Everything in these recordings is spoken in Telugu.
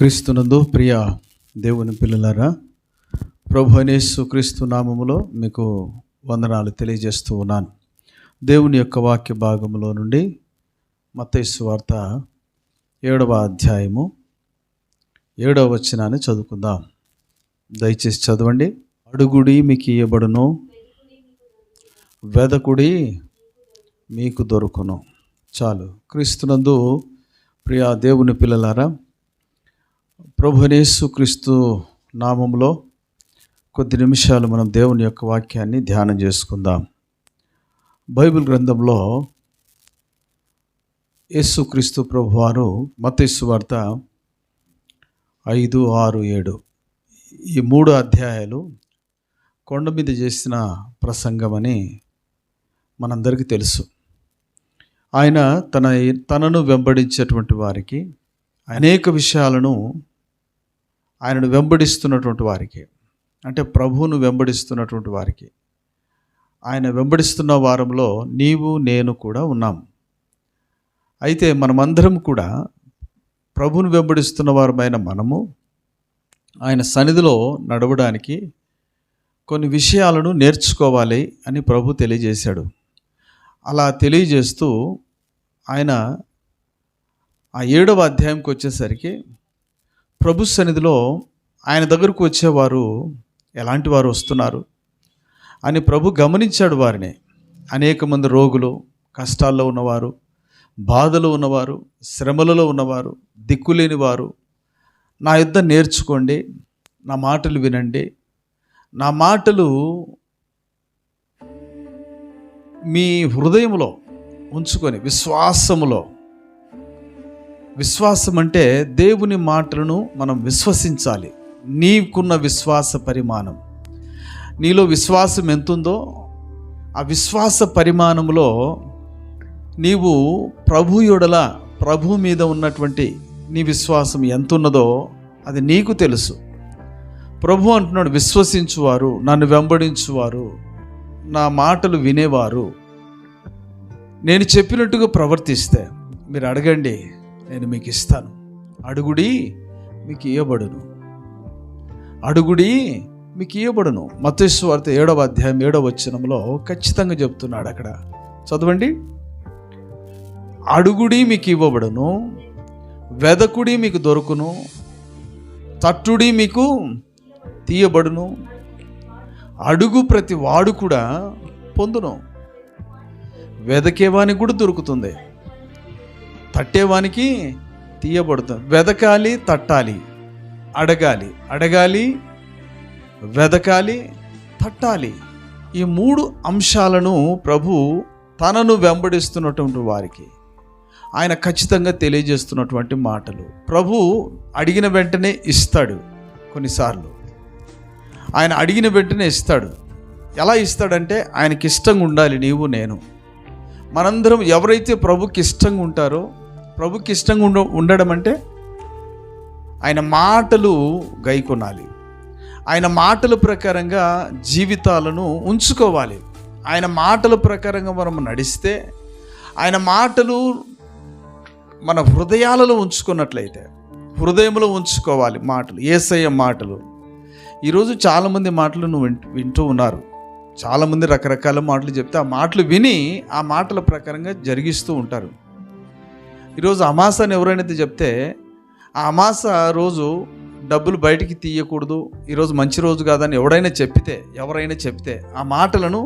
క్రీస్తునందు ప్రియ దేవుని పిల్లలారా ప్రభు అనేసు క్రీస్తు నామములో మీకు వందనాలు తెలియజేస్తూ ఉన్నాను. దేవుని యొక్క వాక్య భాగంలో నుండి మతేసు వార్త ఏడవ అధ్యాయము ఏడవ వచనాన్ని చదువుకుందాం. దయచేసి చదవండి. అడుగుడి మీకు ఇయ్యబడును వెదకుడి మీకు దొరుకును. చాలు. క్రీస్తునందు ప్రియా దేవుని పిల్లలారా ప్రభునేసు క్రీస్తు నామంలో కొద్ది నిమిషాలు మనం దేవుని యొక్క వాక్యాన్ని ధ్యానం చేసుకుందాం. బైబిల్ గ్రంథంలో యేసుక్రీస్తు ప్రభు వారు మతేసు వార్త ఐదు ఆరు ఏడు. ఈ మూడు అధ్యాయాలు కొండ మీద చేసిన ప్రసంగం అని మనందరికీ తెలుసు. ఆయన తన తనను వెంబడించేటువంటి వారికి అనేక విషయాలను ఆయనను వెంబడిస్తున్నటువంటి వారికి అంటే ప్రభువును వెంబడిస్తున్నటువంటి వారికి ఆయన వెంబడిస్తున్న వారంలో నీవు నేను కూడా ఉన్నాం. అయితే మనమందరం కూడా ప్రభును వెంబడిస్తున్న వారమైన మనము ఆయన సన్నిధిలో నడవడానికి కొన్ని విషయాలను నేర్చుకోవాలి అని ప్రభు తెలియజేశాడు. అలా తెలియజేస్తూ ఆయన ఆ ఏడవ అధ్యాయంకి వచ్చేసరికి ప్రభు సన్నిధిలో ఆయన దగ్గరకు వచ్చేవారు ఎలాంటి వారు వస్తున్నారు? అని ప్రభు గమనించాడు వారిని. అనేక మంది రోగులు కష్టాల్లో ఉన్నవారు బాధలో ఉన్నవారు శ్రమలలో ఉన్నవారు దిక్కులేని వారు నా యుద్ధ నేర్చుకోండి నా మాటలు వినండి. నా మాటలు మీ హృదయంలో ఉంచుకొని విశ్వాసములో విశ్వాసం అంటే దేవుని మాటలను మనం విశ్వసించాలి. నీకున్న విశ్వాస పరిమాణం. నీలో విశ్వాసం ఎంతుందో ఆ విశ్వాస పరిమాణంలో నీవు ప్రభు యొడల ప్రభు మీద ఉన్నటువంటి నీ విశ్వాసం ఎంతున్నదో అది నీకు తెలుసు. ప్రభు అంటున్నాడు విశ్వసించువారు నన్ను వెంబడించువారు నా మాటలు వినేవారు. నేను చెప్పినట్టుగా ప్రవర్తిస్తే. మీరు అడగండి నేను మీకు ఇస్తాను. అడుగుడి మీకు ఇవ్వబడును అడుగుడి మీకు ఇవ్వబడును మతేశ్వ వార్త ఏడవ అధ్యాయం ఏడవ వచనంలో ఖచ్చితంగా చెప్తున్నాడు అక్కడ. చదవండి. అడుగుడి మీకు ఇవ్వబడును వెదకుడి మీకు దొరుకును తట్టుడి మీకు తీయబడును. అడుగు ప్రతి వాడు కూడా పొందును. వెదకేవానికి కూడా దొరుకుతుంది. తట్టేవానికి తీయబడుతుంది. వెదకాలి తట్టాలి అడగాలి. అడగాలి వెదకాలి తట్టాలి. ఈ మూడు అంశాలను ప్రభు తనను వెంబడిస్తున్నటువంటి వారికి ఆయన ఖచ్చితంగా తెలియజేస్తున్నటువంటి మాటలు. ప్రభు అడిగిన వెంటనే ఇస్తాడు కొన్నిసార్లు. ఆయన అడిగిన వెంటనే ఇస్తాడు. ఎలా ఇస్తాడంటే ఆయనకి ఇష్టంగా ఉండాలి నీవు నేను. మనందరం ఎవరైతే ప్రభుకి ఇష్టంగా ఉంటారో ప్రభుకి ఇష్టంగా ఉండ ఉండడం అంటే ఆయన మాటలు గైకొనాలి. ఆయన మాటల ప్రకారంగా జీవితాలను ఉంచుకోవాలి. ఆయన మాటల ప్రకారంగా మనం నడిస్తే ఆయన మాటలు మన హృదయాలలో ఉంచుకున్నట్లయితే హృదయంలో ఉంచుకోవాలి మాటలు ఏసయ్య మాటలు. ఈరోజు చాలామంది మాటలు నువ్వు వింటూ వింటూ ఉన్నారు. చాలామంది రకరకాల మాటలు చెప్తే ఆ మాటలు విని ఆ మాటల ప్రకారంగా జరిగిస్తూ ఉంటారు. ఈరోజు అమాస అని ఎవరైనా చెప్తే ఆ అమాస రోజు డబ్బులు బయటికి తీయకూడదు ఈరోజు మంచి రోజు కాదని ఎవడైనా చెప్పితే ఎవరైనా చెప్తే ఆ మాటలను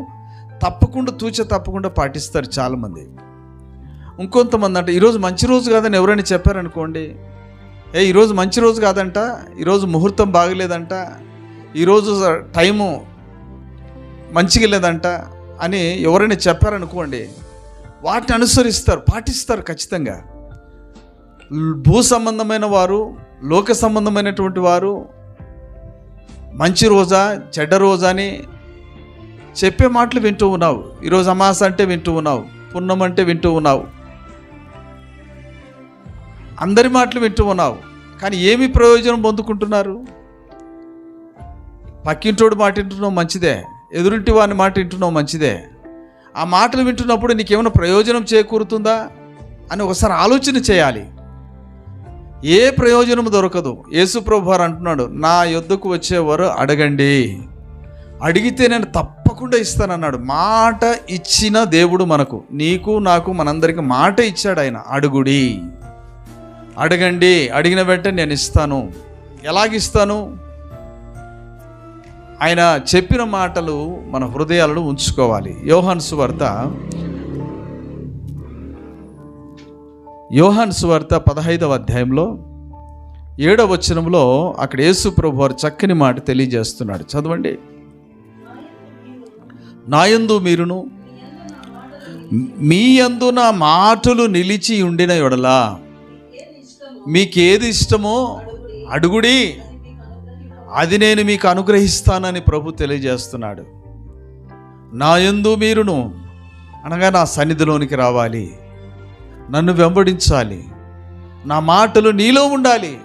తప్పకుండా తూచ తప్పకుండా పాటిస్తారు చాలామంది. ఇంకొంతమంది అంటే ఈరోజు మంచి రోజు కాదని ఎవరైనా చెప్పారనుకోండి ఏ ఈరోజు మంచి రోజు కాదంట ఈరోజు ముహూర్తం బాగలేదంట ఈరోజు టైము మంచిగా లేదంట అని ఎవరైనా చెప్పారనుకోండి వాటిని అనుసరిస్తారు పాటిస్తారు ఖచ్చితంగా. భూ సంబంధమైన వారు లోక సంబంధమైనటువంటి వారు మంచి రోజా చెడ్డ రోజా అని చెప్పే మాటలు వింటూ ఉన్నావు. ఈరోజు అమాస అంటే వింటూ ఉన్నావు పున్నం అంటే వింటూ ఉన్నావు. అందరి మాటలు వింటూ ఉన్నావు. కానీ ఏమి ప్రయోజనం పొందుకుంటున్నారు? పక్కింటోడు మాట వింటున్నావు మంచిదే. ఎదురింటి వాని మాట వింటున్నావు మంచిదే. ఆ మాటలు వింటున్నప్పుడు నీకేమైనా ప్రయోజనం చేకూరుతుందా? అని ఒకసారి ఆలోచన చేయాలి. ఏ ప్రయోజనం దొరకదు? యేసుప్రభు వారు అంటున్నాడు నా యొద్దకు వచ్చేవారు అడగండి. అడిగితే నేను తప్పకుండా ఇస్తానన్నాడు. మాట ఇచ్చిన దేవుడు మనకు నీకు నాకు మనందరికి మాట ఇచ్చాడు ఆయన అడుగుడి. అడగండి అడిగిన వెంటనే నేను ఇస్తాను. ఎలాగిస్తాను? ఆయన చెప్పిన మాటలు మన హృదయాలను ఉంచుకోవాలి. యోహాన్ వార్త యోహాన్ సువార్త పదహైదవ అధ్యాయంలో ఏడవ వచనంలో అక్కడ యేసు ప్రభు వారు చక్కని మాట తెలియజేస్తున్నాడు. చదవండి. నాయందు మీరును మీ యందు నా మాటలు నిలిచి ఉండిన ఎడలా మీకేది ఇష్టమో అడుగుడి అది నేను మీకు అనుగ్రహిస్తానని ప్రభు తెలియజేస్తున్నాడు. నా యందు మీరును అనగా నా సన్నిధిలోనికి రావాలి. నన్ను వెంబడించాలి. నా మాటలు నీలో ఉండాలి.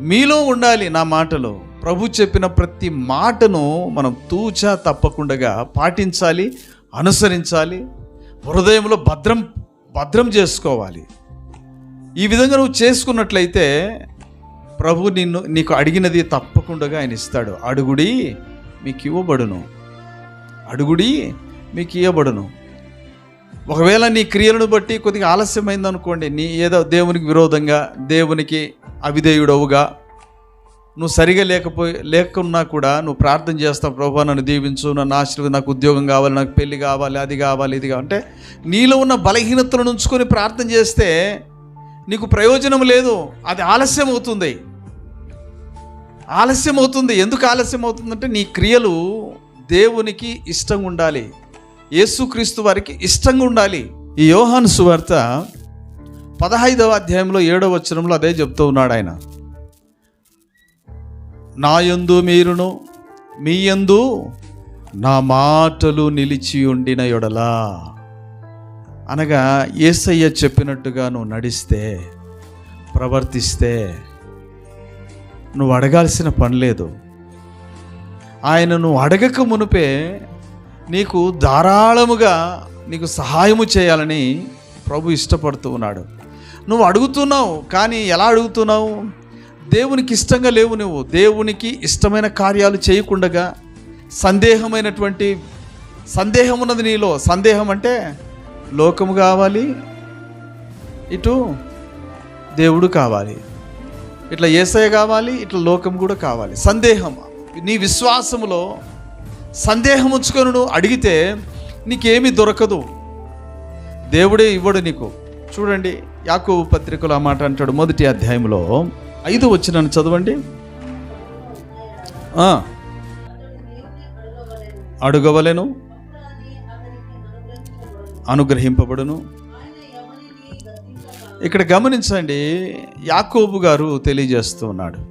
మీలో ఉండాలి నా మాటలు. ప్రభు చెప్పిన ప్రతి మాటను మనం తూచా తప్పకుండా పాటించాలి అనుసరించాలి హృదయంలో భద్రం భద్రం చేసుకోవాలి. ఈ విధంగా నువ్వు చేసుకున్నట్లయితే ప్రభు నిన్ను నీకు అడిగినది తప్పకుండా ఆయన ఇస్తాడు. అడుగుడి మీకు ఇవ్వబడును. అడుగుడి మీకు ఇవ్వబడును. ఒకవేళ నీ క్రియలను బట్టి కొద్దిగా ఆలస్యమైంది అనుకోండి నీ ఏదో దేవునికి విరోధంగా దేవునికి అవిధేయుడవుగా నువ్వు సరిగా లేకపోయి లేకున్నా కూడా నువ్వు ప్రార్థన చేస్తావు ప్రభా నన్ను దీవించు నన్ను ఆశీర్వది నాకు ఉద్యోగం కావాలి నాకు పెళ్ళి కావాలి అది కావాలి ఇది కావాలి. అంటే నీలో ఉన్న బలహీనతలను ఉంచుకొని ప్రార్థన చేస్తే నీకు ప్రయోజనం లేదు అది ఆలస్యం అవుతుంది. ఆలస్యం అవుతుంది. ఎందుకు ఆలస్యం అవుతుందంటే నీ క్రియలు దేవునికి ఇష్టంగా ఉండాలి. యేసుక్రీస్తు వారికి ఇష్టంగా ఉండాలి. ఈ యోహాను సువార్త పదహైదవ అధ్యాయంలో ఏడవ వచనంలో అదే చెప్తూ ఉన్నాడు ఆయన. నా యందు మీరును మీ యందు నా మాటలు నిలిచి ఉండిన ఎడలా అనగా ఏసయ్య చెప్పినట్టుగా నువ్వు నడిస్తే ప్రవర్తిస్తే నువ్వు అడగాల్సిన పని లేదు. ఆయన నువ్వు అడగక మునుపే నీకు ధారాళముగా నీకు సహాయము చేయాలని ప్రభు ఇష్టపడుతూ ఉన్నాడు. నువ్వు అడుగుతున్నావు కానీ ఎలా అడుగుతున్నావు? దేవునికి ఇష్టంగా లేవు నువ్వు. దేవునికి ఇష్టమైన కార్యాలు చేయకుండగా సందేహమైనటువంటి సందేహం ఉన్నది నీలో. సందేహం అంటే లోకము కావాలి ఇటు దేవుడు కావాలి. ఇట్లా ఏసయ కావాలి ఇట్లా లోకం కూడా కావాలి. సందేహం. నీ విశ్వాసములో సందేహం ఉంచుకొని అడిగితే నీకేమీ దొరకదు. దేవుడే ఇవ్వడు నీకు. చూడండి యాకోబు పత్రికలో ఆ మాట అంటాడు మొదటి అధ్యాయంలో. ఐదు వచ్చిన చదవండి. ఆ, అడుగవలెను అనుగ్రహింపబడును. ఇక్కడ గమనించండి యాకోబు గారు తెలియజేస్తూ ఉన్నాడు.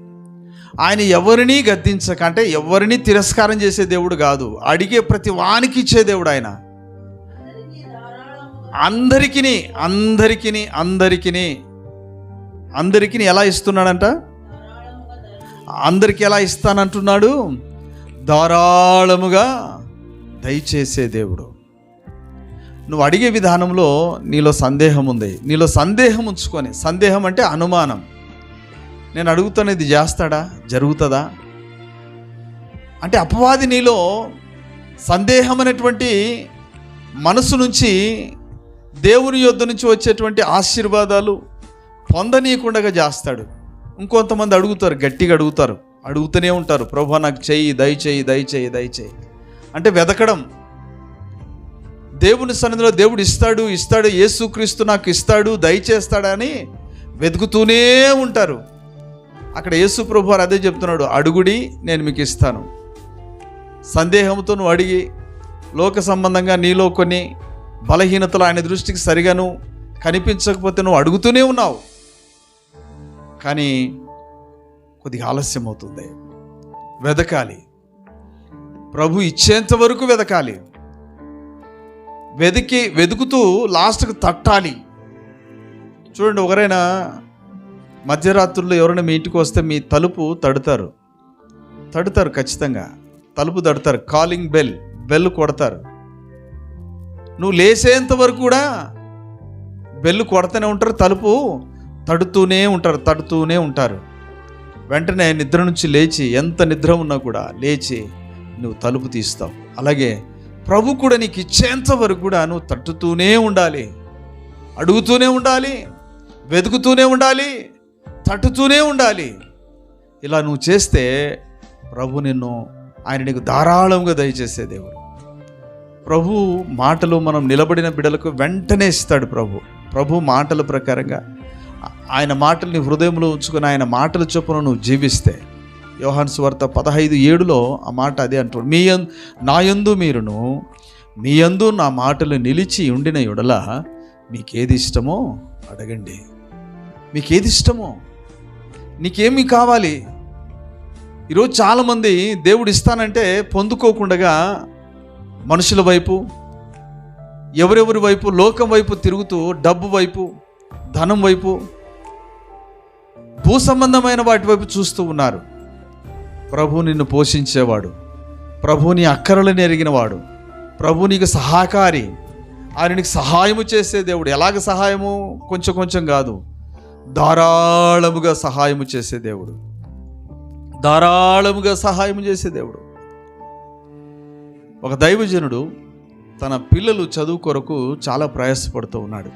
ఆయన ఎవరిని గద్దించక అంటే ఎవరిని తిరస్కారం చేసే దేవుడు కాదు. అడిగే ప్రతి వానికి ఇచ్చే దేవుడు ఆయన. అందరికిని అందరికిని అందరికిని అందరికిని ఎలా ఇస్తున్నాడంట? అందరికి ఎలా ఇస్తానంటున్నాడు? ధారాళముగా దయచేసే దేవుడు. నువ్వు అడిగే విధానంలో నీలో సందేహం ఉంది. నీలో సందేహం ఉంచుకొని సందేహం అంటే అనుమానం. నేను అడుగుతున్నది చేస్తాడా? జరుగుతుందా? అంటే అపవాది నీలో సందేహం అనేటువంటి మనసు నుంచి దేవుని యొద్ధ నుంచి వచ్చేటువంటి ఆశీర్వాదాలు పొందనీయకుండా చేస్తాడు. ఇంకొంతమంది అడుగుతారు గట్టిగా అడుగుతారు. అడుగుతూనే ఉంటారు. ప్రభా నాకు చెయ్యి దయచేయి దయచేయి దయచేయి. అంటే వెతకడం దేవుని సన్నిధిలో దేవుడు ఇస్తాడు ఇస్తాడు యేసుక్రీస్తు నాకు ఇస్తాడు దయచేస్తాడని అని వెతుకుతూనే ఉంటారు. అక్కడ యేసు ప్రభు వారు అదే చెప్తున్నాడు అడుగుడి నేను మీకు ఇస్తాను. సందేహంతో నువ్వు అడిగి లోక సంబంధంగా నీలో కొన్ని బలహీనతలు ఆయన దృష్టికి సరిగాను కనిపించకపోతే నువ్వు అడుగుతూనే ఉన్నావు. కానీ కొద్దిగా ఆలస్యం అవుతుంది వెదకాలి. ప్రభు ఇచ్చేంత వరకు వెదకాలి. వెతికి వెతుకుతూ లాస్ట్కి తట్టాలి. చూడండి ఒకరైనా మధ్యరాత్రుల్లో ఎవరైనా మీ ఇంటికి వస్తే మీ తలుపు తడుతారు. తడుతారు ఖచ్చితంగా. తలుపు తడతారు. కాలింగ్ బెల్ బెల్ కొడతారు. నువ్వు లేసేంత వరకు కూడా బెల్ కొడతానే ఉంటారు. తలుపు తడుతూనే ఉంటారు. తడుతూనే ఉంటారు. వెంటనే నిద్ర నుంచి లేచి ఎంత నిద్ర ఉన్నా కూడా లేచి నువ్వు తలుపు తీస్తావు. అలాగే ప్రభు కూడా నీకు ఇచ్చేంత వరకు కూడా నువ్వు తట్టుతూనే ఉండాలి. అడుగుతూనే ఉండాలి. వెతుకుతూనే ఉండాలి. తట్టుతూనే ఉండాలి. ఇలా నువ్వు చేస్తే ప్రభు నిన్ను ఆయన నీకు ధారాళంగా దయచేసే దేవుడు. ప్రభు మాటలు మనం నిలబడిన బిడలకు వెంటనే ఇస్తాడు ప్రభు. ప్రభు మాటల ప్రకారంగా ఆయన మాటల్ని హృదయంలో ఉంచుకొని ఆయన మాటల చొప్పున నువ్వు జీవిస్తే. యోహాన్ స్వార్త పదహైదు ఏడులో ఆ మాట అదే అంటాడు మీ యం నా యందు మీరును మీ యందు నా మాటలు నిలిచి ఉండిన ఎడల మీకేది ఇష్టమో అడగండి. మీకేది ఇష్టమో నీకేమి కావాలి? ఈరోజు చాలామంది దేవుడు ఇస్తానంటే పొందుకోకుండా మనుషుల వైపు ఎవరెవరి వైపు లోకం వైపు తిరుగుతూ డబ్బు వైపు ధనం వైపు భూ సంబంధమైన వాటి వైపు చూస్తూ ఉన్నారు. ప్రభు నిన్ను పోషించేవాడు. ప్రభు నీ అక్కరలను ఎరిగినవాడు ప్రభు నీకు సహాయకారి. ఆయన నీకు సహాయము చేసే దేవుడు. ఎలాగ సహాయము? కొంచెం కొంచెం కాదు. ధారాళముగా సహాయము చేసే దేవుడు. ధారాళముగా సహాయం చేసే దేవుడు. ఒక దైవజనుడు తన పిల్లలు చదువు కొరకు చాలా ప్రయాసపడుతూ ఉన్నాడు.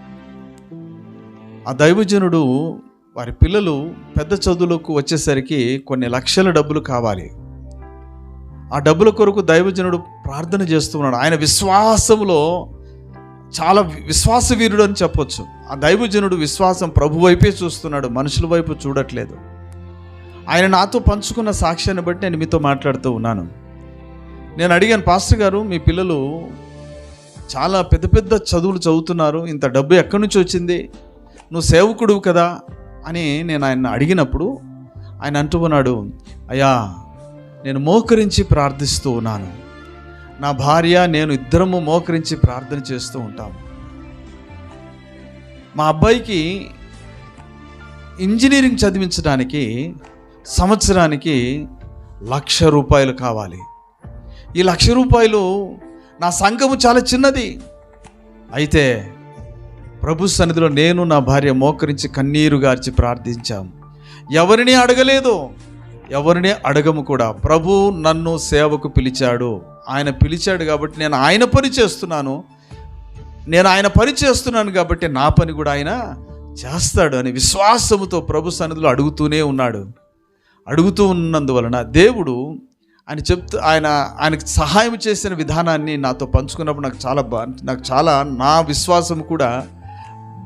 ఆ దైవజనుడు వారి పిల్లలు పెద్ద చదువులకు వచ్చేసరికి కొన్ని లక్షల డబ్బులు కావాలి. ఆ డబ్బుల కొరకు దైవజనుడు ప్రార్థన చేస్తూ ఉన్నాడు. ఆయన విశ్వాసములో చాలా విశ్వాస వీరుడు అని చెప్పొచ్చు. ఆ దైవజనుడు విశ్వాసం ప్రభు వైపే చూస్తున్నాడు మనుషుల వైపు చూడట్లేదు. ఆయన నాతో పంచుకున్న సాక్ష్యాన్ని బట్టి నేను మీతో మాట్లాడుతూ ఉన్నాను. నేను అడిగాను పాస్టర్ గారు మీ పిల్లలు చాలా పెద్ద పెద్ద చదువులు చదువుతున్నారు ఇంత డబ్బు ఎక్కడి నుంచి వచ్చింది? నువ్వు సేవకుడు కదా? అని నేను ఆయన అడిగినప్పుడు ఆయన అంటున్నాడు అయ్యా నేను మోకరించి ప్రార్థిస్తూ ఉన్నాను. నా భార్య నేను ఇద్దరము మోకరించి ప్రార్థన చేస్తూ ఉంటాము. మా అబ్బాయికి ఇంజనీరింగ్ చదివించడానికి సంవత్సరానికి లక్ష రూపాయలు కావాలి. ఈ లక్ష రూపాయలు నా సంఘము చాలా చిన్నది. అయితే ప్రభు సన్నిధిలో నేను నా భార్య మోకరించి కన్నీరు గార్చి ప్రార్థించాం. ఎవరిని అడగలేదు? ఎవరిని అడగము కూడా. ప్రభు నన్ను సేవకు పిలిచాడు. ఆయన పిలిచాడు కాబట్టి నేను ఆయన పని చేస్తున్నాను. నేను ఆయన పని చేస్తున్నాను కాబట్టి నా పని కూడా ఆయన చేస్తాడు అని విశ్వాసముతో ప్రభు సన్నిధిలో అడుగుతూనే ఉన్నాడు. అడుగుతూ ఉన్నందువలన దేవుడు ఆయన చెప్తూ ఆయన ఆయనకు సహాయం చేసిన విధానాన్ని నాతో పంచుకున్నప్పుడు నాకు చాలా బా నాకు చాలా నా విశ్వాసం కూడా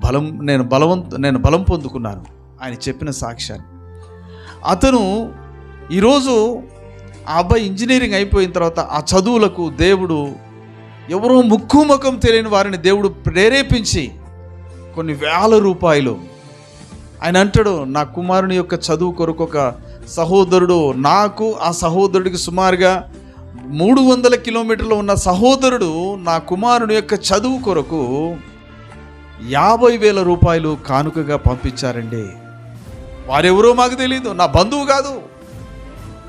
బలం నేను బలవంత నేను బలం పొందుకున్నాను ఆయన చెప్పిన సాక్ష్యాన్ని. అతను ఈరోజు ఆ అబ్బాయి ఇంజనీరింగ్ అయిపోయిన తర్వాత ఆ చదువులకు దేవుడు ఎవరో ముక్కు ముఖం తెలియని వారిని దేవుడు ప్రేరేపించి కొన్ని వేల రూపాయలు. ఆయన అంటాడు నా కుమారుని యొక్క చదువు కొరకు ఒక సహోదరుడు నాకు ఆ సహోదరుడికి సుమారుగా మూడు వందల కిలోమీటర్లు ఉన్న సహోదరుడు నా కుమారుని యొక్క చదువు కొరకు యాభై వేల రూపాయలు కానుకగా పంపించారండి. వారెవరో మాకు తెలియదు నా బంధువు కాదు.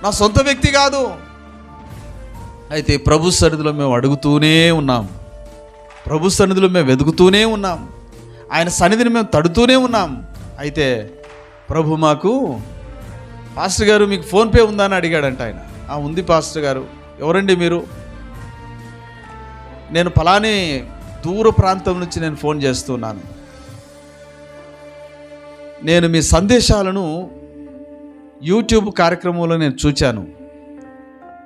నా సొంత వ్యక్తి కాదు. అయితే ప్రభు సన్నిధిలో మేము అడుగుతూనే ఉన్నాం. ప్రభు సన్నిధిలో మేము వెతుకుతూనే ఉన్నాం. ఆయన సన్నిధిని మేము తడుతూనే ఉన్నాం. అయితే ప్రభు మాకు పాస్టర్ గారు మీకు ఫోన్పే ఉందా? అని అడిగాడంట ఆయన. "ఆ, ఉంది పాస్టర్ గారు. ఎవరండి మీరు? నేను ఫలాని దూర ప్రాంతం నుంచి నేను ఫోన్ చేస్తున్నాను. నేను మీ సందేశాలను యూట్యూబ్ కార్యక్రమంలో నేను చూచాను.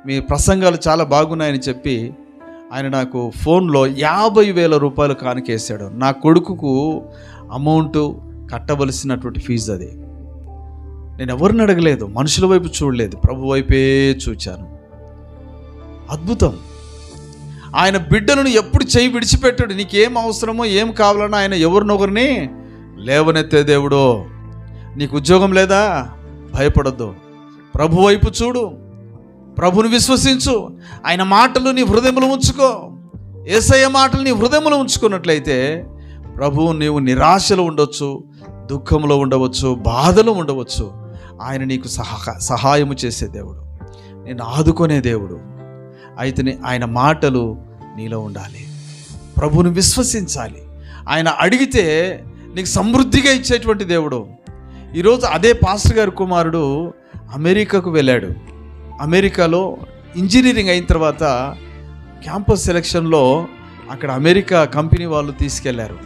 మీ ప్రసంగాలు చాలా బాగున్నాయని చెప్పి ఆయన నాకు ఫోన్లో యాభై వేల రూపాయలు కానుకేశాడు. నా కొడుకుకు అమౌంట్ కట్టవలసినటువంటి ఫీజు అది. నేను ఎవరిని అడగలేదు మనుషుల వైపు చూడలేదు ప్రభు వైపే చూచాను. అద్భుతం. ఆయన బిడ్డలను ఎప్పుడు చేయి విడిచిపెట్టాడు నీకేం అవసరమో ఏం కావాలన్నా ఆయన ఎవరినొకరిని లేవనెత్తే దేవుడో. నీకు ఉద్యోగం లేదా? భయపడద్దు. ప్రభు వైపు చూడు. ప్రభుని విశ్వసించు. ఆయన మాటలు నీ హృదయంలో ఉంచుకో. ఏసయ్య మాటలు నీ హృదయంలో ఉంచుకున్నట్లయితే ప్రభు నీవు నిరాశలో ఉండొచ్చు దుఃఖంలో ఉండవచ్చు బాధలో ఉండవచ్చు. ఆయన నీకు సహా సహాయము చేసే దేవుడు. నేను ఆదుకునే దేవుడు. అయితే నీ- ఆయన మాటలు నీలో ఉండాలి. ప్రభుని విశ్వసించాలి. ఆయన అడిగితే నీకు సమృద్ధిగా ఇచ్చేటువంటి దేవుడు. ఈరోజు అదే పాస్టర్ గారి కుమారుడు అమెరికాకు వెళ్ళాడు. అమెరికాలో ఇంజనీరింగ్ అయిన తర్వాత క్యాంపస్ సెలక్షన్లో అక్కడ అమెరికా కంపెనీ వాళ్ళు తీసుకెళ్ళారు.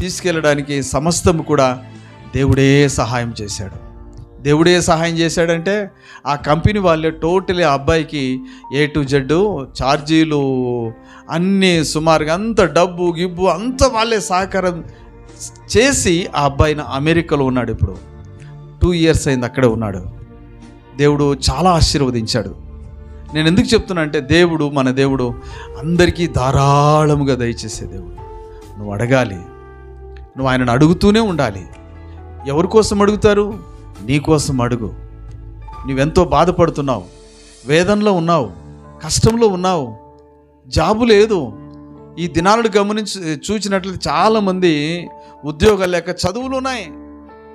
తీసుకెళ్ళడానికి సమస్తం కూడా దేవుడే సహాయం చేశాడు. దేవుడే సహాయం చేశాడంటే ఆ కంపెనీ వాళ్ళే టోటలీ ఆ అబ్బాయికి ఏ టు జెడ్ ఛార్జీలు అన్నీ సుమారుగా అంత డబ్బు గిబ్బు అంత వాళ్ళే సహకారం చేసి ఆ అబ్బాయిని అమెరికాలో ఉన్నాడు ఇప్పుడు. టూ ఇయర్స్ అయింది అక్కడే ఉన్నాడు. దేవుడు చాలా ఆశీర్వదించాడు. నేను ఎందుకు చెప్తున్నా అంటే దేవుడు మన దేవుడు అందరికీ ధారాళముగా దయచేసే దేవుడు. నువ్వు అడగాలి. నువ్వు ఆయనను అడుగుతూనే ఉండాలి. ఎవరి కోసం అడుగుతారు? నీ కోసం అడుగు. నువ్వెంతో బాధపడుతున్నావు? వేదనలో ఉన్నావు? కష్టంలో ఉన్నావు? జాబు లేదు. ఈ దినాలను గమనించి చూసినట్లయితే చాలామంది ఉద్యోగాలు లేక చదువులు ఉన్నాయి.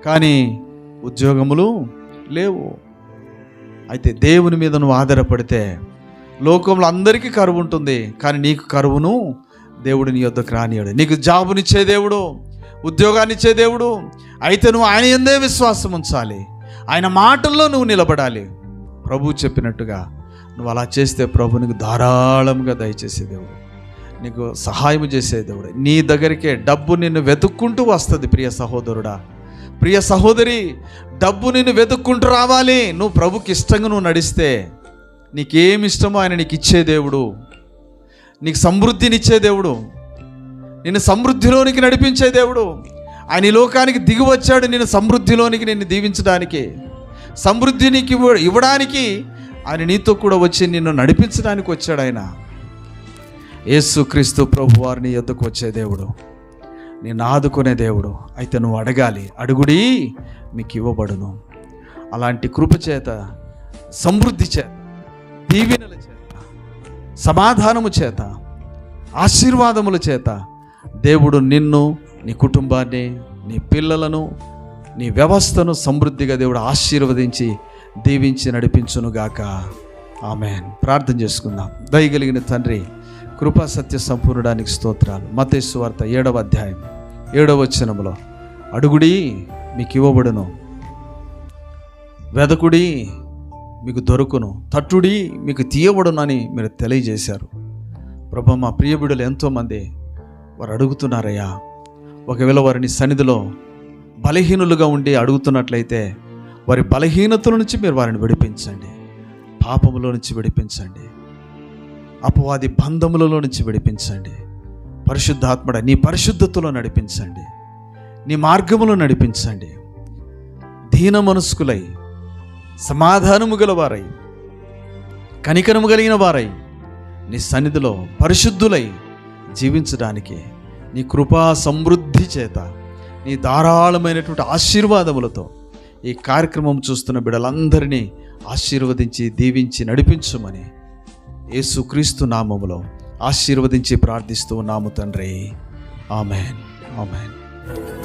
కానీ ఉద్యోగములు లేవు. అయితే దేవుని మీద నువ్వు ఆధారపడితే లోకంలో అందరికీ కరువు ఉంటుంది కానీ నీకు కరువును దేవుడు నీ యొద్దకు రానియాడు నీకు జాబునిచ్చే దేవుడు ఉద్యోగాన్నిచ్చే దేవుడు అయితే నువ్వు ఆయన ఎందే విశ్వాసం ఉంచాలి? ఆయన మాటల్లో నువ్వు నిలబడాలి. ప్రభు చెప్పినట్టుగా నువ్వు అలా చేస్తే ప్రభు నీకు ధారాళంగా దయచేసే దేవుడు నీకు సహాయం చేసే దేవుడు. నీ దగ్గరికే డబ్బు నిన్ను వెతుక్కుంటూ వస్తుంది ప్రియ సహోదరుడా. ప్రియ సహోదరి డబ్బు నిన్ను వెతుక్కుంటూ రావాలి. నువ్వు ప్రభుకి ఇష్టంగా నువ్వు నడిస్తే నీకేమి ఇష్టమో ఆయన నీకు ఇచ్చే దేవుడు. నీకు సమృద్ధినిచ్చే దేవుడు. నిన్ను సమృద్ధిలోనికి నడిపించే దేవుడు. ఆయన ఈ లోకానికి దిగి వచ్చాడు నేను సమృద్ధిలోనికి నిన్ను దీవించడానికి. సమృద్ధి నీకు ఇవ్వడానికి ఆయన నీతో కూడా వచ్చి నిన్ను నడిపించడానికి వచ్చాడు ఆయన. యేసుక్రీస్తు ప్రభు వారిని ఎద్దుకు వచ్చే దేవుడు. నేను ఆదుకునే దేవుడు. అయితే నువ్వు అడగాలి అడుగుడి మీకు ఇవ్వబడును. అలాంటి కృప చేత సమృద్ధి చేత దీవెనల చేత సమాధానము చేత ఆశీర్వాదముల చేత దేవుడు నిన్ను నీ కుటుంబాన్ని నీ పిల్లలను నీ వ్యవస్థను సమృద్ధిగా దేవుడు ఆశీర్వదించి దీవించి నడిపించునుగాక. ఆమెన్. ప్రార్థన చేసుకుందాం. దయగలిగిన తండ్రి కృపా సత్య సంపూర్ణడానికి స్తోత్రాలు. మతేసు వార్త ఏడవ అధ్యాయం. ఏడవ వచనంలో అడుగుడి మీకు ఇవ్వబడును వెదకుడి మీకు దొరుకును తట్టుడి మీకు తీయబడును అని మీరు తెలియజేశారు. ప్రభు మా ప్రియబిడులు ఎంతోమంది వారు అడుగుతున్నారయ్యా. ఒకవేళ వారిని సన్నిధిలో బలహీనులుగా ఉండి అడుగుతున్నట్లయితే వారి బలహీనతల నుంచి మీరు వారిని విడిపించండి పాపములో నుంచి విడిపించండి. అపవాది బంధములలో నుంచి విడిపించండి. పరిశుద్ధాత్మడ నీ పరిశుద్ధతలో నడిపించండి. నీ మార్గములో నడిపించండి. దీన మనస్కులై సమాధానము గలవారై కనికరము కలిగిన వారై నీ సన్నిధిలో పరిశుద్ధులై జీవించడానికి నీ కృపా సమృద్ధి చేత నీ ధారాళమైనటువంటి ఆశీర్వాదములతో ఈ కార్యక్రమం చూస్తున్న బిడ్డలందరినీ ఆశీర్వదించి దీవించి నడిపించుమని యేసుక్రీస్తు నామములో ఆశీర్వదించి ప్రార్థిస్తూ ఉన్నాము తండ్రి. ఆమెన్. ఆమెన్.